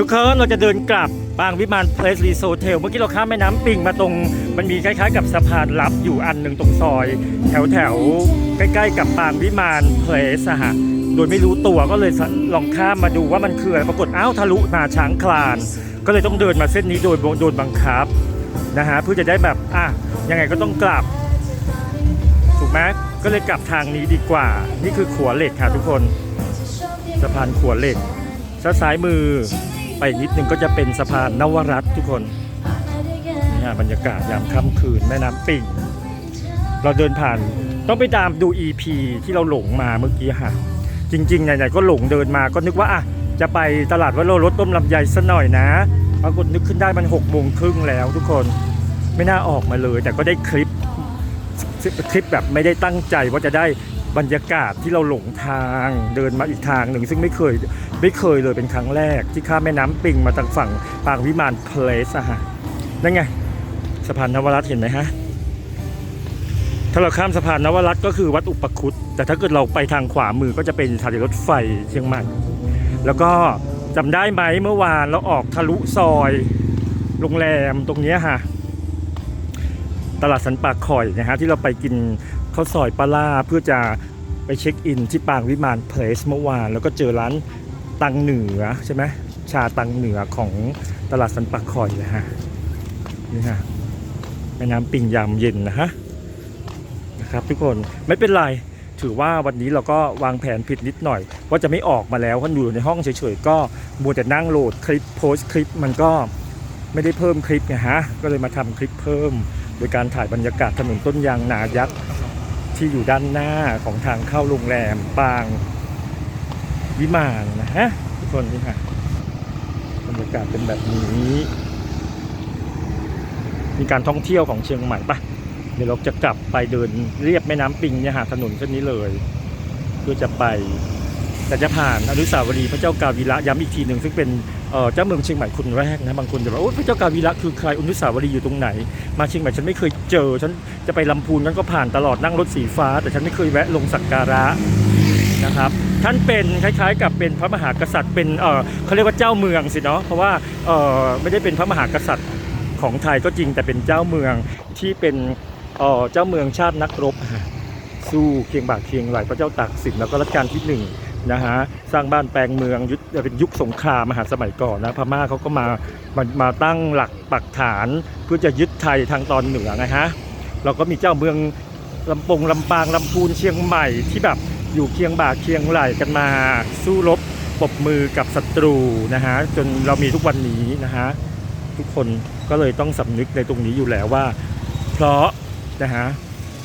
ทุกคนเราจะเดินกลับบางวิมานเพลสรีโซเทลเมื่อกี้เราข้ามแม่น้ำปิงมาตรง มันมีคล้ายๆ กับสะพานลับอยู่อันหนึ่งตรงซอย แถวแถวๆใกล้ๆ กับบางวิมานเพลสอะฮะโดยไม่รู้ตัวก็เลยลองข้ามมาดูว่ามันคืออะไรปรากฏอ้าวทะลุมาช้างคลาน ก็เลยต้องเดินมาเส้นนี้โดยโดนบังคับนะฮะเพื่อจะได้แบบอะยังไงก็ต้องกลับ ถูกไหมก็เลยกลับทางนี้ดีกว่า นี่คือขัวเหล็กค่ะทุกคนสะพานขัวเหล็กซ้ายมือ ไปนิดนึงก็จะเป็นสะพานนวรัตทุกคนนี่ฮะบรรยากาศยามค่ำคืนแม่น้ำปิ่ง เราเดินผ่านต้องไปตามดู EP ที่เราหลงมาเมื่อกี้ค่ะ จริงๆไหนๆก็หลงเดินมาก็นึกว่าอะจะไปตลาดวัดโลรถต้มลำไยซะหน่อยนะปรากฏนึกขึ้นได้มัน6กโมงครึ่งแล้วทุกคนไม่น่าออกมาเลย แต่ก็ได้คลิปคลิปแบบไม่ได้ตั้งใจว่าจะได้บรรยากาศที่เราหลงทางเดินมาอีกทางหนึ่ง ซึ่งไม่เคย ไม่เคยเลยเป็นครั้งแรกที่ข้ามแม่น้ำปิงมาทางฝั่งปางวิมานเพลสอะฮะนั่นไงสะพานนวรัตเห็นไหมฮะถ้าเราข้ามสะพานนวรัตก็คือวัดอุปคุตแต่ถ้าเกิดเราไปทางขวามือก็จะเป็นสถานีรถไฟเชียงใหม่ แล้วก็จำได้ไหมเมื่อวานเราออกทะลุซอยโรงแรมตรงนี้ฮะตลาดสันปากคอยนะฮะที่เราไปกินข้าวซอยปลาล่าเพื่อจะไปเช็คอินที่ปางวิมานเพลสเมื่อวาน แล้วก็เจอร้าน ตังเหนือใช่ไหมชาตังเหนือของตลาดสันปากคอยนะฮะนี่ฮะแม่น้ำปิงยามเย็นนะฮะนะครับทุกคนไม่เป็นไรถือว่าวันนี้เราก็วางแผนผิดนิดหน่อย ว่าจะไม่ออกมาแล้วเพราะอยู่ในห้องเฉยๆก็มัวแต่นั่งโหลดคลิปโพสต์คลิปมันก็ไม่ได้เพิ่มคลิปไงฮะก็เลยมาทำคลิปเพิ่ม โดยการถ่ายบรรยากาศถนนต้นยางนายักษ์ที่อยู่ด้านหน้าของทางเข้าโรงแรมปาง วิมานนะฮะทุกคนนี่ค่ะบรรยากาศเป็นแบบนี้ มีการท่องเที่ยวของเชียงใหม่ปะเดี๋ยวเราจะกลับไปเดินเรียบแม่น้ำปิงเนี่ยหาถนนเส้นนี้เลยเพื่อจะไปแต่จะผ่านอนุสาวรีย์พระเจ้ากาวีระย้ำอีกทีหนึ่งซึ่งเป็นเจ้าเมืองเชียงใหม่คนแรกนะบางคนจะบอกโอ้พระเจ้ากาวีระคือใครอนุสาวรีย์อยู่ตรงไหน มาเชียงใหม่ฉันไม่เคยเจอ ฉันจะไปลำพูนฉันก็ผ่านตลอดนั่งรถสีฟ้า แต่ฉันไม่เคยแวะลงสักการะนะครับ ท่านเป็นคล้ายๆ กับเป็นพระมหากษัตริย์เป็นเออเขาเรียกว่าเจ้าเมืองสิเนาะเพราะว่าเออไม่ได้เป็นพระมหากษัตริย์ของไทยก็จริงแต่เป็นเจ้าเมืองที่เป็นเออเจ้าเมืองชาตินักรบสู้เคียงบ่าเคียงไหลพระเจ้าตากสินแล้วก็รัชกาลที่หนึ่งนะฮะสร้างบ้านแปลงเมืองยุทธเป็นยุคสงครามมหาสมัยก่อนนะพม่าเขาก็มามามาตั้งหลักปักฐานเพื่อจะยึดไทยทางตอนเหนือไงฮะเราก็มีเจ้าเมืองลำปงลำปางลำพูนเชียงใหม่ที่แบบ อยู่เคียงบ่าเคียงไหลกันมาสู้รบปบมือกับศัตรูนะฮะจนเรามีทุกวันนี้นะฮะทุกคนก็เลยต้องสำนึกในตรงนี้อยู่แล้วว่า เพราะนะฮะ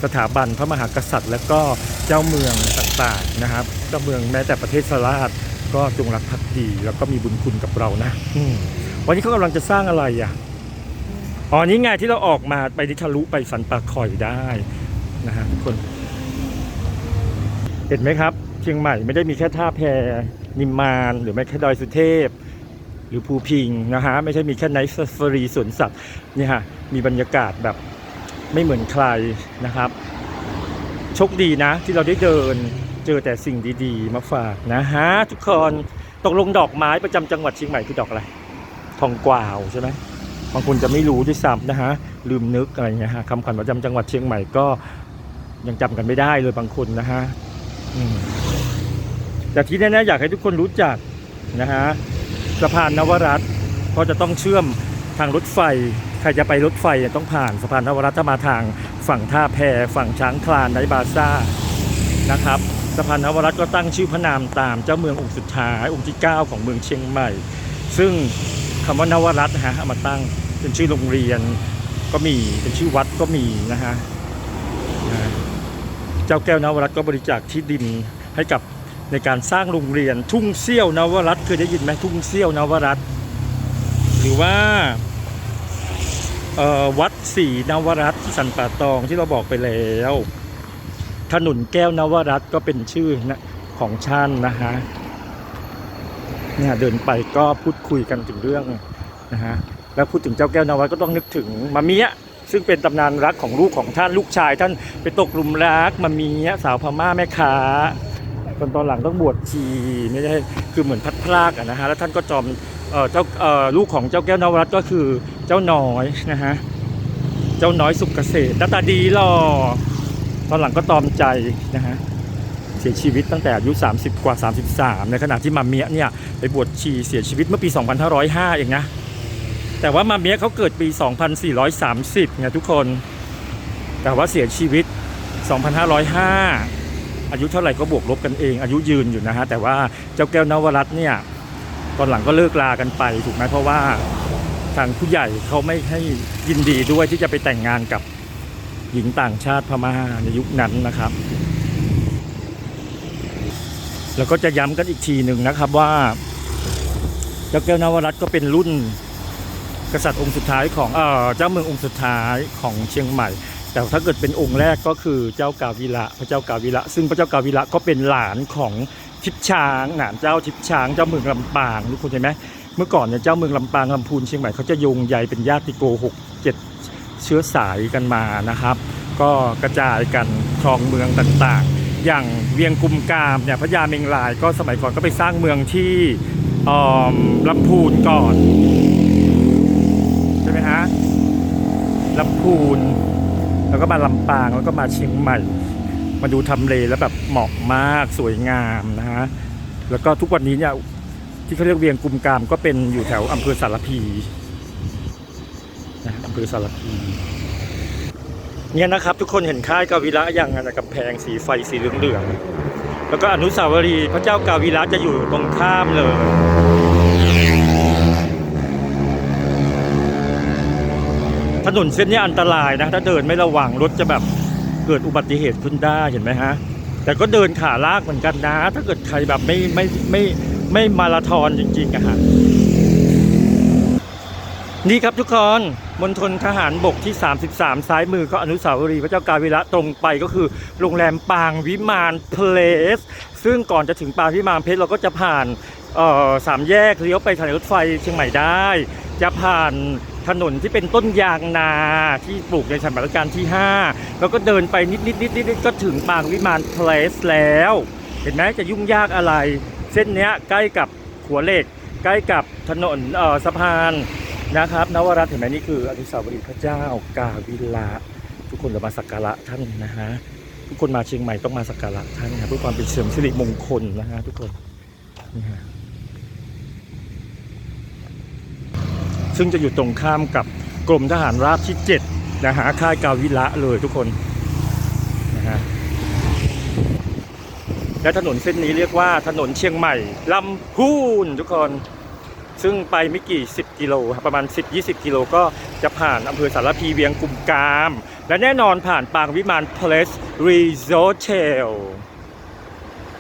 สถาบันพระมหากษัตริย์ และก็เจ้าเมืองต่างๆนะครับเจ้าเมืองแม้แต่ประเทศสลาดก็จงรักภักดี แล้วก็มีบุญคุณกับเรานะวันนี้เขากำลังจะสร้างอะไรอะอ๋อนี่ไงที่เราออกมาไปที่ทะลุไปสันปาคอยได้นะฮะทุกคน ห็นไหมครับ เชียงใหม่ไม่ได้มีแค่ท่าแพนิมมาน หรือไม่แค่ดอยสุเทพ หรือภูพิงนะฮะ ไม่ใช่มีแค่ไนท์ซฟารีสวนสัตว์นี่ฮะมีบรรยากาศแบบไม่เหมือนใครนะครับโชคดีนะ ที่เราได้เดินเจอแต่สิ่งดีๆ มาฝากนะฮะทุกคนตกลงดอกไม้ประจำจังหวัดเชียงใหม่คือดอกอะไรทองกวาวใช่ไหมบางคนจะไม่รู้ด้วยซ้ำนะฮะลืมนึกอะไรเงี้ยฮะคำขวัญประจำจังหวัดเชียงใหม่ก็ยังจำกันไม่ได้เลยบางคนนะฮะ อืมแต่ที่แน่ๆอยากให้ทุกคนรู้จักนะฮะสะพานนวรัตน์เพราะจะต้องเชื่อมทางรถไฟ ใครจะไปรถไฟเนี่ยต้องผ่านสะพานนวรัตน์ถ้ามาทางฝั่งท่าแพฝั่งช้างคลานไดบาซ่านะครับสะพานนวรัตน์ก็ตั้งชื่อพระนามตามเจ้าเมืององค์สุดท้ายองค์ที่ 9 ของเมืองเชียงใหม่ ซึ่งคำว่านวรัตน์ฮะเอามาตั้งเป็นชื่อโรงเรียนก็มีเป็นชื่อวัดก็มีนะฮะ จ้าแก้วนวรัตน์ก็บริจาคที่ดินให้กับในการสร้างโรงเรียนทุ่งเซี่ยวนวรัตน์เคยได้ยินไหมทุ่งเซี่ยวนวรัตน์หรือว่าวัดศรีนวรัตน์ที่สันป่าตองที่เราบอกไปแล้ว ถนนแก้วนวรัตน์ก็เป็นชื่อนะของท่านนะฮะเนี่ยเดินไปก็พูดคุยกันถึงเรื่องนะฮะแล้วพูดถึงเจ้าแก้วนวัดก็ต้องนึกถึงมาเมีย ซึ่งเป็นตำนานรักของลูกของท่านลูกชาย ท่านไปตกหลุมรักมามีสาวพม่าแม่ค้าตอนตอนหลังต้องบวชชีไม่ได้คือเหมือนพัดพรากนะฮะแล้วท่านก็จอมเจ้าลูกของเจ้าแก้วนวรัตก็คือเจ้าน้อยนะฮะเจ้าน้อยสุกเกษตรหน้าตาดีหล่อตอนหลังก็ตอมใจนะฮะเสียชีวิตตั้งแต่อายุ 30 กว่า 33 ในขณะที่มาเมียเนี่ยไปบวชชีเสียชีวิตเมื่อปี 2505 เองนะ แต่ว่ามาเมียเขาเกิดปี 2430ไงทุกคน แต่ว่าเสียชีวิต 2505 อายุเท่าไหร่ก็บวกลบกันเอง อายุยืนอยู่นะฮะ แต่ว่าเจ้าแก้วนวรัตน์เนี่ย ตอนหลังก็เลิกลากันไปถูกไหมเพราะว่าทางผู้ใหญ่เขาไม่ให้ยินดีด้วยที่จะไปแต่งงานกับหญิงต่างชาติพม่าในยุคนั้นนะครับ แล้วก็จะย้ำกันอีกทีหนึ่งนะครับว่าเจ้าแก้วนวรัตน์ก็เป็นรุ่น กษัตริย์องค์สุดท้ายของเอ่อเจ้าเมืององค์สุดท้ายของเชียงใหม่ แต่ถ้าเกิดเป็นองค์แรกก็คือเจ้ากาวิระพระเจ้ากาวิระซึ่งพระเจ้ากาวิระก็เป็นหลานของทิพช้างหลานเจ้าทิพช้างเจ้าเมืองลำปางทุกคนเห็นไหมเมื่อก่อนเนี่ยเจ้าเมืองลำปางลำพูนเชียงใหม่เขาจะโยงใยเป็นญาติโกหกเจ็ดเชื้อสายกันมานะครับ ก็กระจายกันครองเมืองต่างๆ อย่างเวียงกุมกามเนี่ยพระยาเมงลายก็สมัยก่อนก็ไปสร้างเมืองที่ลำพูนก่อน ใช่ไหมฮะ ลำพูน แล้วก็มาลำปางแล้วก็มาเชียงใหม่ มาดูทำเลแล้วแบบเหมาะมากสวยงามนะฮะแล้วก็ทุกวันนี้เนี่ยที่เขาเรียกเวียงกุมกามก็เป็นอยู่แถวอำเภอสารพีนะอำเภอสารพีเนี่ยนะครับทุกคนเห็นค่ายกาวิระยังนะกำแพงสีไฟสีเหลืองๆแล้วก็อนุสาวรีย์พระเจ้ากาวิระจะอยู่ตรงข้ามเลย ถนนเส้นนี้อันตรายนะ ถ้าเดินไม่ระวังรถจะแบบเกิดอุบัติเหตุขึ้นได้เห็นไหมฮะ แต่ก็เดินขาลากเหมือนกันนะ ถ้าเกิดใครแบบไม่ไม่ไม่ไม่มาราธอนจริงๆอะฮะนี่ครับทุกคนมณฑลทหารบกที่ 33 ซ้ายมือก็อนุสาวรีย์พระเจ้ากาวิระตรงไปก็คือโรงแรมปางวิมานเพลส ซึ่งก่อนจะถึงปางวิมานเพลสเราก็จะผ่านสามแยกเลี้ยวไปสถานรถไฟเชียงใหม่ได้ จะผ่าน ถนนที่เป็นต้นยางนาที่ปลูกในสมัยรัชกาลที่ 5 แล้วก็เดินไปนิดนิดนิดนิดก็ถึงปางวิมานเพลสแล้ว เห็นไหมจะยุ่งยากอะไร เส้นเนี้ยใกล้กับขัวเหล็ก ใกล้กับถนนเอ่อสะพานนะครับนวรัตน์เห็นไหมนี่คืออนุสาวรีย์พระเจ้ากาวิระทุกคนเรามาสักการะท่านนะฮะทุกคนมาเชียงใหม่ต้องมาสักการะท่านนะเพื่อความเป็นเสริมสิริมงคลนะฮะทุกคนนี่ฮะ ซึ่งจะอยู่ตรงข้ามกับกรมทหารราบที่7นะฮะค่ายกาวิระเลยทุกคนนะฮะและถนนเส้นนี้เรียกว่าถนนเชียงใหม่ลำพูนทุกคน ซึ่งไปไม่กี่ 10 กิโลประมาณ 10-20 กิโลก็จะผ่านอำเภอสารพีเวียงกุมกาม และแน่นอนผ่านปางวิมานเพลสรีโซเทล